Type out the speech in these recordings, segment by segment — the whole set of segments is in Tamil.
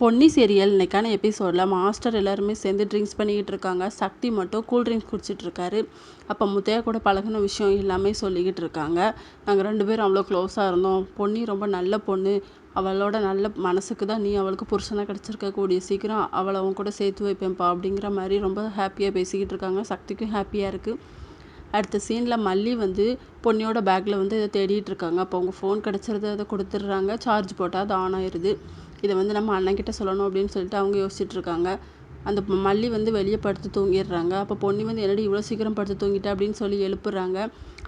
பொன்னி சீரியல் இன்றைக்கான எபிசோடில் மாஸ்டர் எல்லாருமே சேர்ந்து ட்ரிங்க்ஸ் பண்ணிக்கிட்டு இருக்காங்க. சக்தி மட்டும் கூல் ட்ரிங்க்ஸ் குடிச்சிட்டு இருக்காரு. அப்போ முத்தையா கூட பழகின விஷயம் எல்லாமே சொல்லிக்கிட்டு இருக்காங்க. நாங்கள் ரெண்டு பேரும் அவ்வளோ க்ளோஸாக இருந்தோம். பொன்னி ரொம்ப நல்ல பொண்ணு. அவளோட நல்ல மனசுக்கு தான் நீ அவளுக்கு புருஷனாக கிடச்சிருக்க கூடிய சீக்கிரம் அவளை அவன் கூட சேர்த்து வைப்பேன்ப்பா அப்படிங்கிற மாதிரி ரொம்ப ஹாப்பியாக பேசிக்கிட்டு இருக்காங்க. சக்திக்கும் ஹாப்பியாக இருக்குது அடுத்த சீனில் மல்லி வந்து பொன்னியோட பேக்கில் வந்து இதை தேடிட்டு இருக்காங்க அப்போ அவங்க ஃபோன் கிடச்சிருது அதை கொடுத்துட்றாங்க. சார்ஜ் போட்டால் அது ஆன் ஆயிடுது இதை வந்து நம்ம அண்ணன்கிட்ட சொல்லணும் அப்படின்னு சொல்லிட்டு அவங்க யோசிச்சுட்டு இருக்காங்க அந்த மல்லி வந்து வெளியே படுத்து தூங்கிடுறாங்க. அப்போ பொன்னி வந்து என்னடி இவ்வளோ சீக்கிரம் படுத்து தூங்கிட்டா அப்படின்னு சொல்லி எழுப்புறாங்க.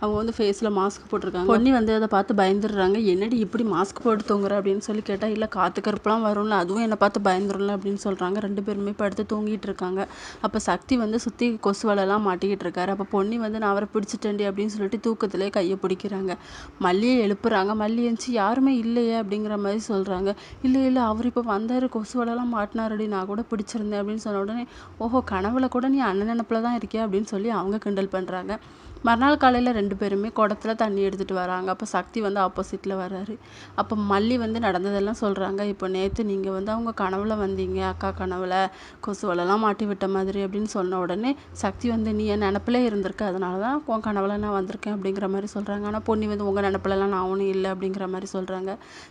அவங்க வந்து ஃபேஸில் மாஸ்க் போட்டிருக்காங்க. பொன்னி வந்து அதை பார்த்து பயந்துடுறாங்க. என்னடி இப்படி மாஸ்க் போட்டு தூங்குற அப்படின்னு சொல்லி கேட்டால் இல்லை காற்று கருப்புலாம் வரும்ல அதுவும் என்னை பார்த்து பயந்துடும்ல அப்படின்னு சொல்கிறாங்க ரெண்டு பேருமே படுத்து தூங்கிட்டு இருக்காங்க. அப்போ சக்தி வந்து சுற்றி கொசு வலைலாம் மாட்டிக்கிட்டு இருக்காரு. அப்போ பொன்னி வந்து நான் அவரை பிடிச்சிட்டேன்டி அப்படின்னு சொல்லிட்டு தூக்கத்திலே கையை பிடிக்கிறாங்க. மல்லியை எழுப்புறாங்க. மல்லி எழுந்துச்சு யாருமே இல்லையே அப்படிங்கிற மாதிரி சொல்கிறாங்க இல்லை இல்லை அவர் இப்போ வந்தார் கொசு வலைலாம் மாட்டினாரடி நான் கூட பிடிச்சிருந்தேன் அப்படின்னு சொன்ன உடனே ஓஹோ கனவுல கூட நீ அண்ணன் நினப்பில் தான் இருக்கியா? அப்படின்னு சொல்லி அவங்க கிண்டல் பண்ணுறாங்க மறுநாள் காலையில் ரெண்டு பேருமே குடத்துல தண்ணி எடுத்துகிட்டு வராங்க. அப்போ சக்தி வந்து ஆப்போசிட்டில் வர்றாரு. அப்போ மல்லி வந்து நடந்ததெல்லாம் சொல்கிறாங்க இப்போ நேற்று நீங்கள் வந்து அவங்க கனவுல வந்தீங்க அக்கா கனவுல கொசுவலெல்லாம் மாட்டி விட்ட மாதிரி அப்படின்னு சொன்ன உடனே சக்தி வந்து நீ என் நினப்பிலே இருந்திருக்க. அதனால தான் உன் கனவுல நான் வந்திருக்கேன். அப்படிங்கிற மாதிரி சொல்கிறாங்க ஆனால் பொன்னி வந்து உங்கள் நினப்பிலலாம் நான் ஒன்றும் இல்லை. அப்படிங்கிற மாதிரி சொல்கிறாங்க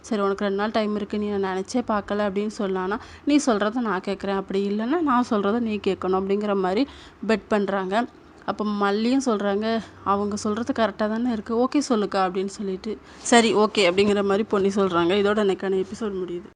சரி உனக்கு ரெண்டு நாள் டைம் இருக்குது நீ நான் நினச்சே பார்க்கல. அப்படின்னு சொல்லானா நீ சொல்கிறத நான் கேட்குறேன். அப்படி இல்லைன்னா நான் சொல்கிறத நீ கேட்கணும். அப்படிங்கிற மாதிரி பெட் பண்ணுறாங்க அப்போ மல்லியும் சொல்கிறாங்க அவங்க சொல்கிறது கரெக்டாக தானே இருக்குது ஓகே சொல்லுக்கா அப்படின்னு சொல்லிட்டு. சரி ஓகே அப்படிங்கிற மாதிரி பொன்னி சொல்கிறாங்க இதோட எனக்கான எபிசோட் முடியுது.